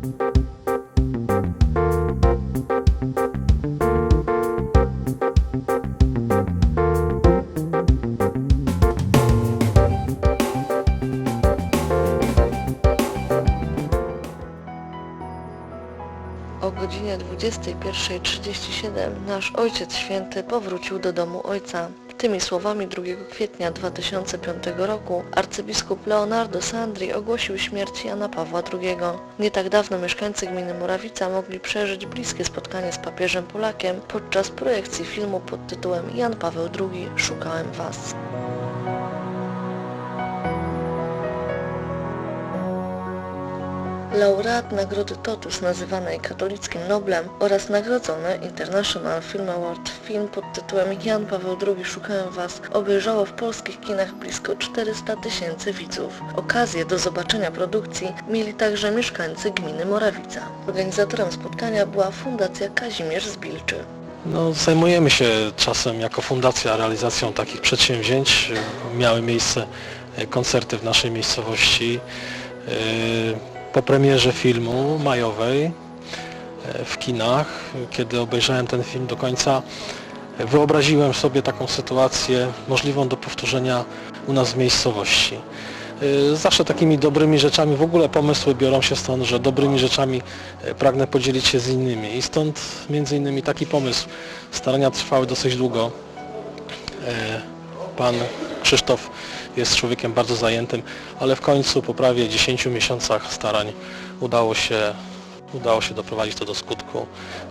O godzinie 21.37 nasz Ojciec Święty powrócił do domu Ojca. Tymi słowami 2 kwietnia 2005 roku arcybiskup Leonardo Sandri ogłosił śmierć Jana Pawła II. Nie tak dawno mieszkańcy gminy Morawica mogli przeżyć bliskie spotkanie z papieżem Polakiem podczas projekcji filmu pod tytułem Jan Paweł II Szukałem Was. Laureat Nagrody Totus nazywanej katolickim Noblem oraz nagrodzony International Film Award film pod tytułem Jan Paweł II Szukałem Was obejrzało w polskich kinach blisko 400 tysięcy widzów. Okazję do zobaczenia produkcji mieli także mieszkańcy gminy Morawica. Organizatorem spotkania była Fundacja Kazimierz Zbilczy. No, zajmujemy się czasem jako fundacja realizacją takich przedsięwzięć. Miały miejsce koncerty w naszej miejscowości. Po premierze filmu majowej e, w kinach, kiedy obejrzałem ten film do końca, wyobraziłem sobie taką sytuację możliwą do powtórzenia u nas w miejscowości. E, Zawsze takimi dobrymi rzeczami, w ogóle pomysły biorą się stąd, że dobrymi rzeczami e, pragnę podzielić się z innymi i stąd między innymi taki pomysł. Starania trwały dosyć długo. Pan Krzysztof jest człowiekiem bardzo zajętym, ale w końcu po prawie 10 miesiącach starań udało się, udało się doprowadzić to do skutku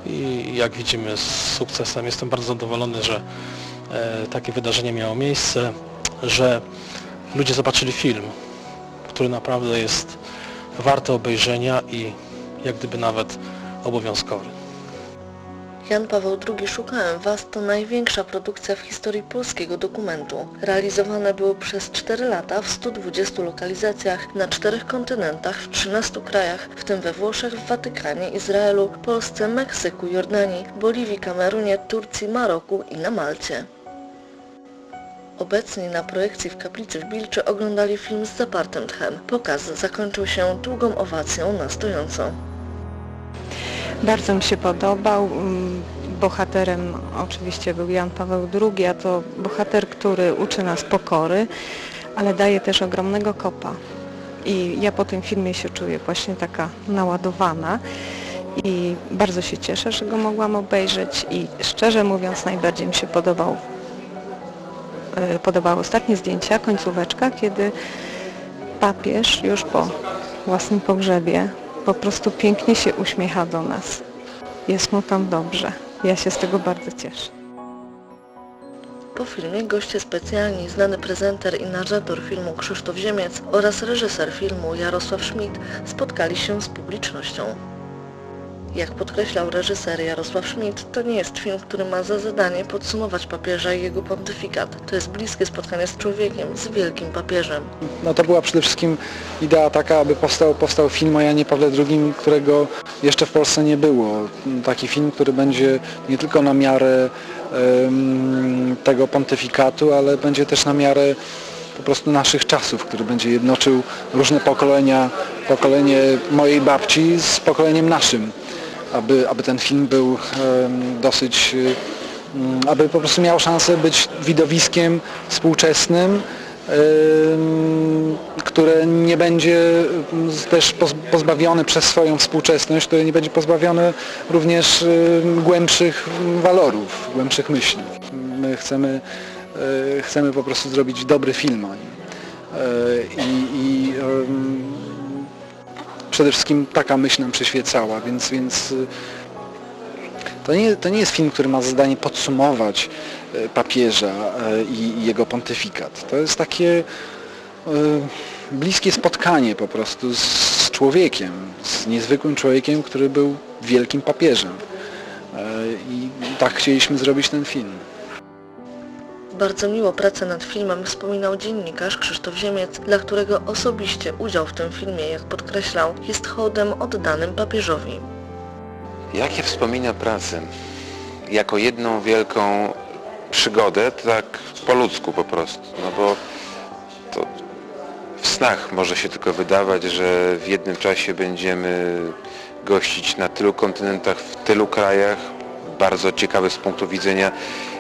i jak widzimy z sukcesem jestem bardzo zadowolony, że e, takie wydarzenie miało miejsce, że ludzie zobaczyli film, który naprawdę jest warty obejrzenia i jak gdyby nawet obowiązkowy. Jan Paweł II Szukałem Was to największa produkcja w historii polskiego dokumentu. Realizowane było przez 4 lata w 120 lokalizacjach na czterech kontynentach w 13 krajach, w tym we Włoszech, w Watykanie, Izraelu, Polsce, Meksyku, Jordanii, Boliwii, Kamerunie, Turcji, Maroku i na Malcie. Obecni na projekcji w kaplicy w Bilczy oglądali film z zapartym tchem. Pokaz zakończył się długą owacją na stojąco. Bardzo mi się podobał. Mm, Bohaterem oczywiście był Jan Paweł II, a to bohater, który uczy nas pokory, ale daje też ogromnego kopa. I ja po tym filmie się czuję właśnie taka naładowana i bardzo się cieszę, że go mogłam obejrzeć i szczerze mówiąc najbardziej mi się podobał e, podobały ostatnie zdjęcia, końcóweczka, kiedy papież już po własnym pogrzebie po prostu pięknie się uśmiecha do nas. Jest mu tam dobrze. Ja się z tego bardzo cieszę. Po filmie goście specjalni, znany prezenter i narrator filmu Krzysztof Ziemiec oraz reżyser filmu Jarosław Schmidt spotkali się z publicznością. Jak podkreślał reżyser Jarosław Schmidt, to nie jest film, który ma za zadanie podsumować papieża i jego pontyfikat. To jest bliskie spotkanie z człowiekiem, z wielkim papieżem. no to była przede wszystkim idea taka, aby powstał, powstał film o Janie Pawle II, którego jeszcze w Polsce nie było. Taki film, który będzie nie tylko na miarę em, tego pontyfikatu, ale będzie też na miarę po prostu naszych czasów, który będzie jednoczył różne pokolenia, pokolenie mojej babci z pokoleniem naszym, aby, aby ten film był dosyć aby po prostu miał szansę być widowiskiem współczesnym, ym, które nie będzie też poz- pozbawione przez swoją współczesność, które nie będzie pozbawione również głębszych walorów, głębszych myśli. My chcemy, y, chcemy po prostu zrobić dobry film o nim. Y, I, i przede wszystkim taka myśl nam przyświecała, więc, więc y, to nie, to nie jest film, który ma za zadanie podsumować e, papieża e, i, jego pontyfikat. To jest takie bliskie spotkanie po prostu z, człowiekiem, z niezwykłym człowiekiem, który był wielkim papieżem. I tak chcieliśmy zrobić ten film. Bardzo miło pracę nad filmem wspominał dziennikarz Krzysztof Ziemiec, dla którego osobiście udział w tym filmie, jak podkreślał, jest hołdem oddanym papieżowi. Jakie wspomina pracę? Jako jedną wielką przygodę, tak po ludzku po prostu. No bo to w snach może się tylko wydawać, że w jednym czasie będziemy gościć na tylu kontynentach, w tylu krajach, bardzo ciekawe z punktu widzenia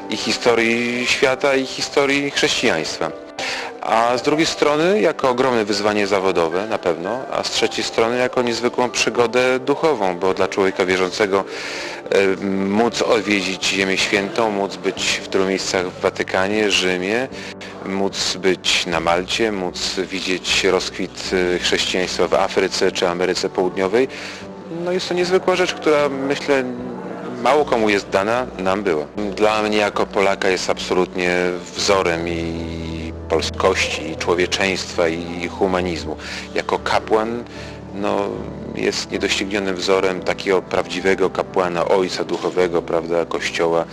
i historii świata, i historii chrześcijaństwa. A z drugiej strony jako ogromne wyzwanie zawodowe na pewno, a z trzeciej strony jako niezwykłą przygodę duchową, bo dla człowieka wierzącego e, móc odwiedzić Ziemię Świętą, móc być w tylu miejscach w Watykanie, Rzymie, móc być na Malcie, móc widzieć rozkwit e, chrześcijaństwa w Afryce czy Ameryce Południowej, no jest to niezwykła rzecz, która myślę mało komu jest dana, nam była. Dla mnie jako Polaka jest absolutnie wzorem i polskości, i człowieczeństwa, i humanizmu. Jako kapłan no, jest niedoścignionym wzorem takiego prawdziwego kapłana, ojca duchowego, prawda, kościoła.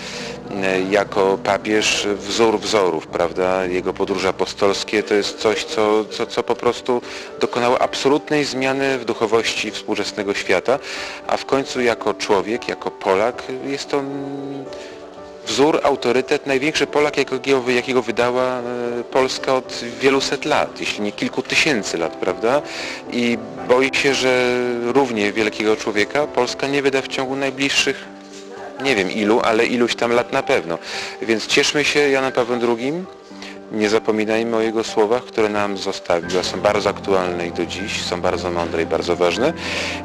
E, Jako papież wzór wzorów, prawda, jego podróże apostolskie to jest coś, co, co, co po prostu dokonało absolutnej zmiany w duchowości współczesnego świata, a w końcu jako człowiek, jako Polak jest to wzór, autorytet, największy Polak, jakiego, jakiego wydała e, Polska od wielu set lat, jeśli nie kilku tysięcy lat, prawda? I boję się, że równie wielkiego człowieka Polska nie wyda w ciągu najbliższych, nie wiem ilu, ale iluś tam lat na pewno. Więc cieszmy się Janem Pawłem II, nie zapominajmy o jego słowach, które nam zostawił, a są bardzo aktualne i do dziś, są bardzo mądre i bardzo ważne.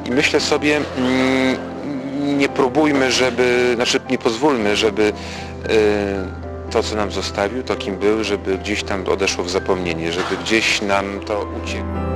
I myślę sobie, mm, nie próbujmy, żeby, znaczy nie pozwólmy, żeby e, to, co nam zostawił, to kim był, żeby gdzieś tam odeszło w zapomnienie, żeby gdzieś nam to uciekło.